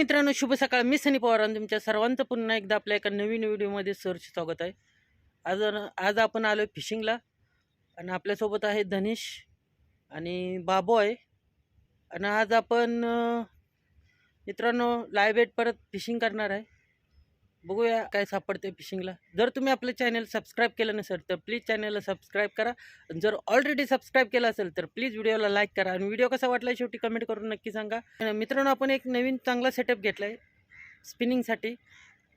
मित्रांनो शुभ सकाळ. मी सनी पवार आणि तुमच्या सर्वांचं पुन्हा एकदा आपल्या एका नवीन व्हिडिओमध्ये सर्च स्वागत आहे. आज आज आपण आलो आहे फिशिंगला. आणि आपल्यासोबत आहे धनेश आणि बाबो आहे. आणि आज आपण मित्रांनो लायबेट परत फिशिंग करणार आहे. बघूया काय सापडते फिशिंगला जर तुम्ही आपलं चॅनल सबस्क्राईब केलं नसेल तर प्लीज चॅनलला सबस्क्राईब करा. आणि जर ऑलरेडी सबस्क्राईब केलं असेल तर प्लीज व्हिडिओला लाईक करा. आणि व्हिडिओ कसा वाटला शेवटी कमेंट करून नक्की सांगा. मित्रांनो आपण एक नवीन चांगला सेटअप घेतला आहे स्पिनिंगसाठी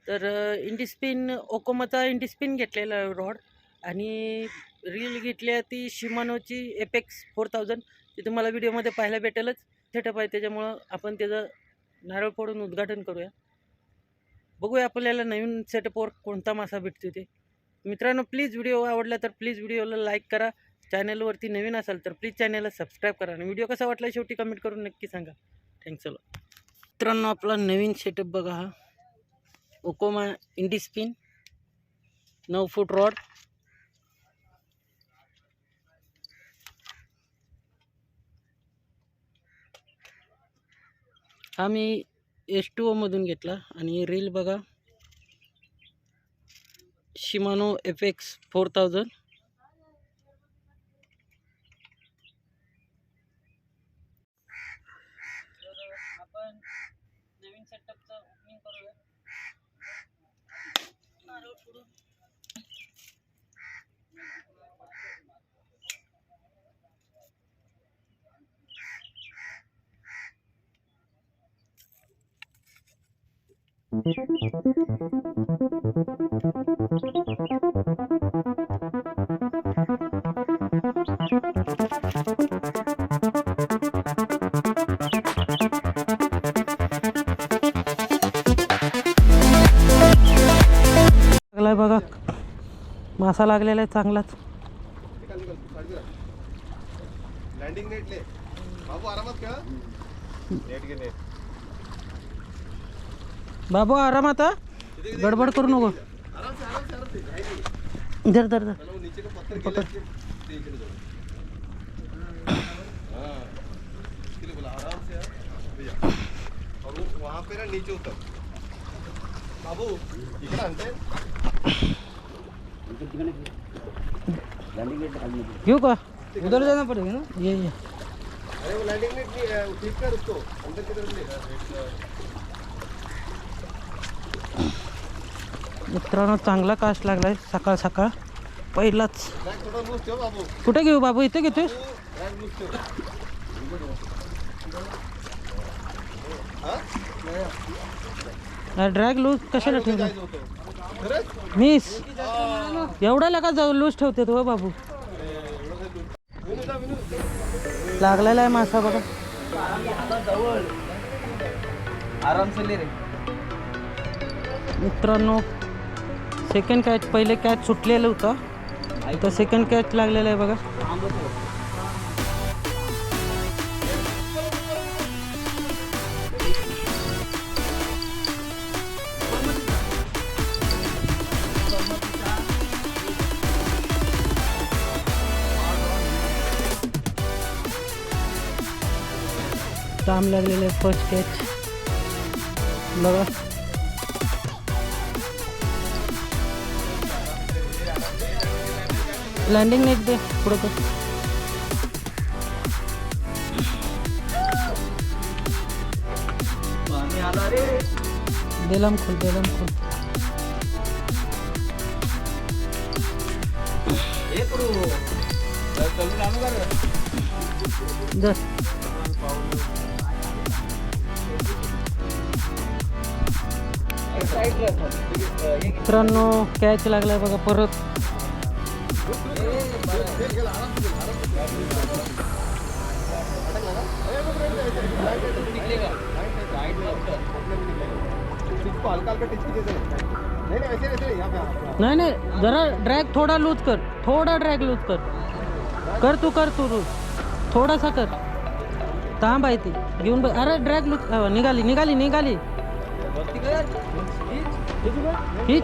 तर इंडिस्पिन ओकोमाचा इंडिस्पिन घेतलेला रॉड आणि रील घेतली आहे ती शिमानोची एपेक्स फोर थाउजंड ती तुम्हाला व्हिडिओमध्ये पाहायला भेटेलच. सेटअप आहे त्याच्यामुळं आपण त्याचं नारळ फोडून उद्घाटन करूया. बघूया आपल्याला नवीन सेटअपवर कोणता मासा भेटतो ते. मित्रांनो प्लीज व्हिडिओ आवडला तर प्लीज व्हिडिओला लाईक करा. चॅनलवरती नवीन असाल तर प्लीज चॅनलला सबस्क्राईब करा. आणि व्हिडिओ कसा वाटला शेवटी कमेंट करून नक्की सांगा. थँक्स अलो मित्रांनो आपला नवीन सेटअप बघा हा. ओकोमा इंडिस्पिन नऊ फूट रॉड हा मी एस टू ओमधून घेतला. आणि रील बघा. Shimano F X four thousand लागलाय बघा. मासा लागलेला आहे चांगलाच. लँडिंग नेट ले. बाबू आरामात खेळा. नेट घे नेट बाबू आराम आता? गडबड करू नको. धर धर धर. पकड. का घेऊ का? उधर जाना पडेगा ना? ये ये. अरे वो लैंडिंग नेट ठीक कर उसको अंदर की तरफ ले मित्रांनो चांगला कास्ट लागलाय सकाळ सकाळ. पहिलाच. बाबू कुठे घेऊ बाबू? इथे घेतोय हा ड्रॅग लूज कशाला खरंच? मिस एवढा लगा जाऊ लूज ठेवते तो बाबू. जा विनू लागलेला आहे मासा बघा. मित्रांनो सेकंड कॅच पहिले कॅच सुटलेलं होतं. आता सेकंड कॅच लागलेला आहे बघा. काम लागलेलं आहे फर्स्ट कॅच बघा. लँडिंग नेट दे पुढं कर. देलाम खोल देलाम खोल. मित्रांनो कॅच लागलाय बघा परत. नहीं नहीं ऐसे ऐसे यहाँ पे यहाँ नाही नाही जरा ड्रॅग थोडा लूज कर. थोडा ड्रॅग लूज कर. कर तू कर तू लूज थोडासा कर. थांब आहे ती. घेऊन बघ. अरे ड्रॅग लूज निघाली निघाली निघाली. हीच.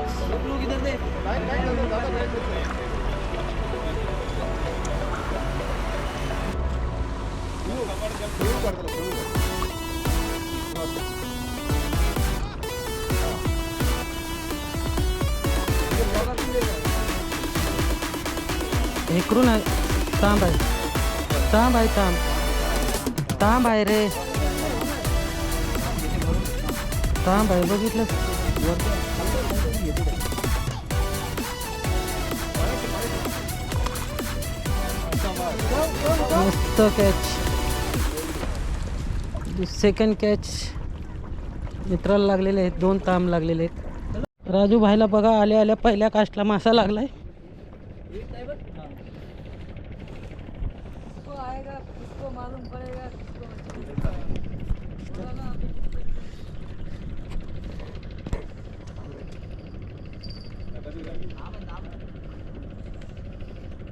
इकडून आहे. थांब आहे. थांब आहे थांब. थांब आहे रे. थांब आहे बघितलं. मस्त कॅच सेकंड कॅच मित्राला लागलेले आहेत दोन ताम लागलेले आहेत. राजू भाईला बघा आल्या आल्या पहिल्या कास्टला मासा लागलाय.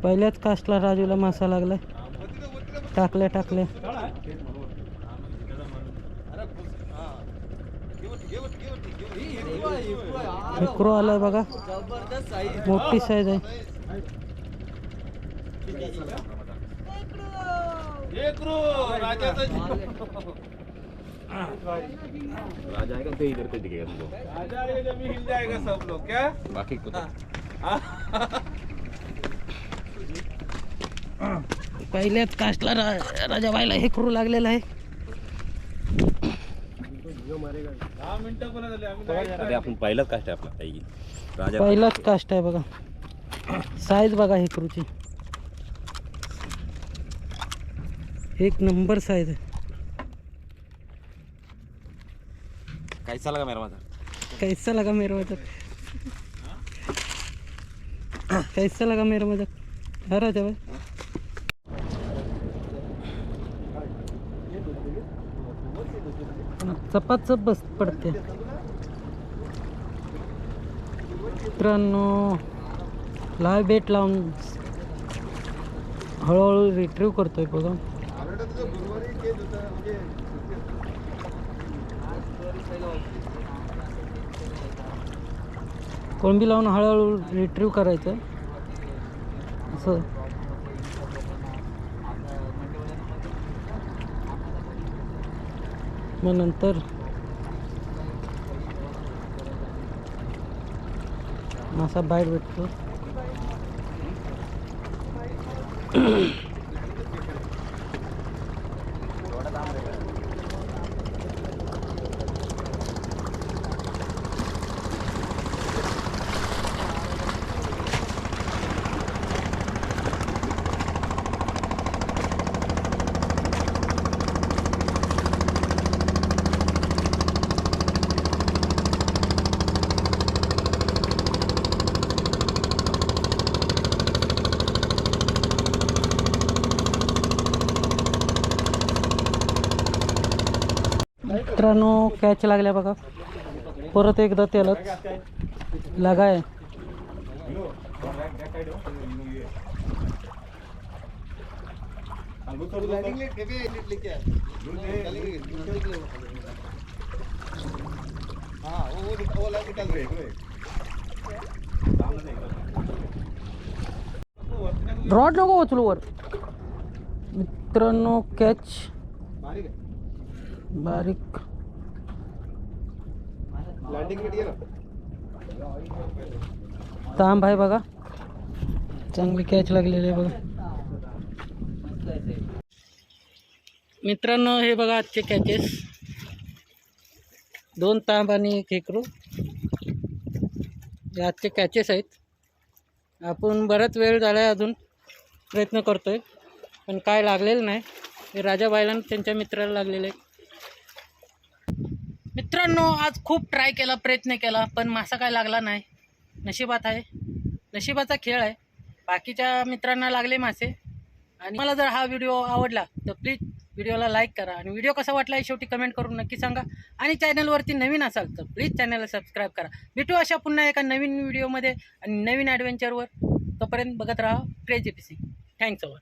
पहिल्याच कास्टला राजूला मासा लागलाय. टाकल्या टाकल्या. हेकरो आलाय बघा. मोठी साईज आहे. राजा आहे का ते इधर पे दिखेगा तुमको हिल जाएगा सब लोग क्या बाकी कुछ पहिल्याच कास्टला रा हे करू लागलेलं आहे. अरे आपण पहिलाच कास्ट आहे आपला ताई. राजा पहिलाच कास्ट आहे बघा. साईज बघा हेकरूची एक नंबर साईज आहे. कैसा लगा मेरा माझा कैसा लगा मेरा मजाक कैसा लगा मेरा मजाक हा राजा भाई. चपाचप बस पडते. मित्रांनो लाय बेट लावून हळूहळू रिट्रीव करतोय बघा. कोळंबी लावून हळूहळू रिट्रीव करायचं. असं. मग नंतर मासा बाहेर भेटतो. मित्रांनो कॅच लागल्या बघा. परत एकदा त्यालाच लागाय. रॉड नको उचलू वर. मित्रांनो कॅच बारीक. तांब आहे बघा. चांगली कॅच लागलेली आहे बघा. मित्रांनो हे बघा आजचे कॅचेस दोन तांब आणि एक हेकरू. हे आजचे कॅचेस आहेत. आपण बराच वेळ झाला आहे अजून प्रयत्न करतो आहे पण काय लागलेलं नाही. हे राजाबाईला आणि त्यांच्या मित्राला लागलेले आहे मित्रांनो आज खूप ट्राय केला प्रयत्न केला पण मासा काय लागला नाही. नशिबात आहे. नशिबाचा खेळ आहे. बाकीच्या मित्रांना लागले मासे. आणि मला जर हा व्हिडिओ आवडला तर प्लीज व्हिडिओला लाईक करा. आणि व्हिडिओ कसा वाटला हे शेवटी कमेंट करून नक्की सांगा. आणि चॅनलवरती नवीन असाल तर प्लीज चॅनलला सबस्क्राईब करा. भेटू अशा पुन्हा एका नवीन व्हिडिओमध्ये आणि नवीन ॲडव्हेंचरवर तोपर्यंत बघत राहा crazy P C thanks our